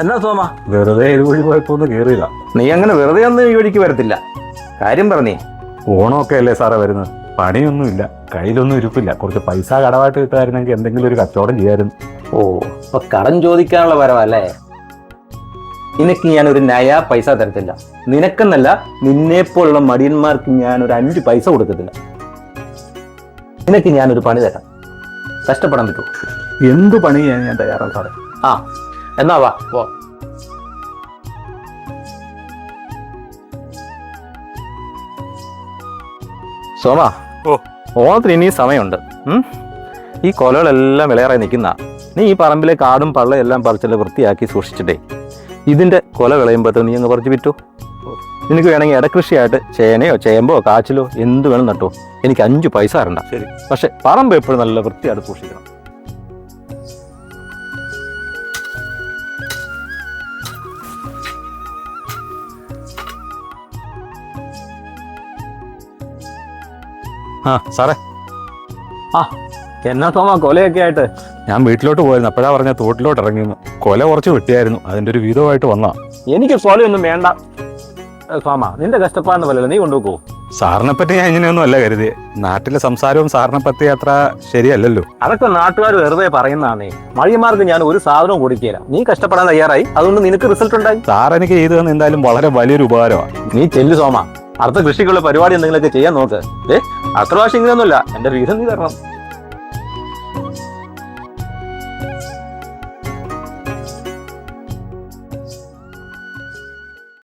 എന്നാ സോമ വെറുതെ ഇതുവഴി പോയപ്പോ കേറിയില്ല. നീ അങ്ങനെ വെറുതെ ഒന്നും ഈ വഴിക്ക് വരത്തില്ല. കാര്യം പറഞ്ഞേ. ഓണമൊക്കെ അല്ലേ സാറേ വരുന്നത്? പണിയൊന്നുമില്ല കയ്യിലൊന്നും ഇരിപ്പില്ല. കുറച്ച് പൈസ കടമായിട്ട് കിട്ടായിരുന്നെങ്കിൽ എന്തെങ്കിലും ഒരു കച്ചവടം ചെയ്യായിരുന്നു. ഓ അപ്പൊ കടം ചോദിക്കാനുള്ള വരവല്ലേ? നിനക്ക് ഞാൻ ഒരു നയാ പൈസ തരത്തില്ല. നിനക്കെന്നല്ല നിന്നെ പോലുള്ള മടിയന്മാർക്ക് ഞാൻ ഒരു അഞ്ച് പൈസ കൊടുക്കത്തില്ല. നിനക്ക് ഞാനൊരു ഒരു പണി തരാം. കഷ്ടപ്പെടാൻ പറ്റുമോ? എന്ത് പണി ചെയ്യാൻ ഞാൻ തയ്യാറാണ് സാറേ ആ എന്നാ വാ പോ. സോമ ഓ. ഓണത്തിന് ഇനി സമയമുണ്ട്. ഈ കൊലകളെല്ലാം വിളയാറായി നിൽക്കുന്ന നീ ഈ പറമ്പിലെ കാടും പള്ളയും എല്ലാം പറിച്ചെല്ലാം വൃത്തിയാക്കി സൂക്ഷിച്ചിട്ടേ. ഇതിന്റെ കൊല വിളയുമ്പോഴത്തെ നീ അങ്ങ് പറിച്ചു വിറ്റു. നിനക്ക് വേണമെങ്കിൽ ഇടകൃഷിയായിട്ട് ചേനയോ ചേമ്പോ കാച്ചിലോ എന്ത് വേണം നട്ടോ. എനിക്ക് അഞ്ച് പൈസ തരണ്ട. ശരി. പക്ഷെ പറമ്പ് എപ്പോഴും നല്ല വൃത്തിയായിട്ട് സൂക്ഷിക്കണം. ആ സാറേ. ആ എന്നാ തോമാ കൊലയൊക്കെ ആയിട്ട്? ഞാൻ വീട്ടിലോട്ട് പോയിരുന്നു. അപ്പോഴാ പറഞ്ഞ തോട്ടിലോട്ട് ഇറങ്ങിയെന്ന്. കൊല കുറച്ച് വെട്ടിയായിരുന്നു. അതിന്റെ ഒരു വീതമായിട്ട് വന്നാ എനിക്ക് കൊലയൊന്നും വേണ്ട. സോമ നിന്റെ കഷ്ടപ്പാടെന്ന് പോലല്ലോ നീ കൊണ്ടുപോകൂ സാറിനെ പറ്റി ഞാൻ ഇങ്ങനെയൊന്നും അല്ല കരുതി നാട്ടിലെ സംസാരവും സാറിനെ പറ്റി അത്ര ശരിയല്ലല്ലോ. അതൊക്കെ നാട്ടുകാർ വെറുതെ പറയുന്നതാണേ. മഴിയന്മാർക്ക് ഞാൻ ഒരു സാധനവും കൊടുക്കില്ല നീ കഷ്ടപ്പെടാൻ തയ്യാറായി? അതുകൊണ്ട് നിനക്ക് റിസൾട്ട് ഉണ്ടായി? സാർ എനിക്ക് ചെയ്തു തന്നെ എന്തായാലും വളരെ വലിയൊരു ഉപകാരമാണ് നീ ചെല്ലു സോമ അടുത്ത കൃഷിക്കുള്ള പരിപാടി എന്തെങ്കിലുമൊക്കെ ചെയ്യാൻ നോക്ക്. ഏ അടുത്ത വാശി ഇങ്ങനെയൊന്നുമില്ല. എന്റെ റീസൺ നീ തരണം.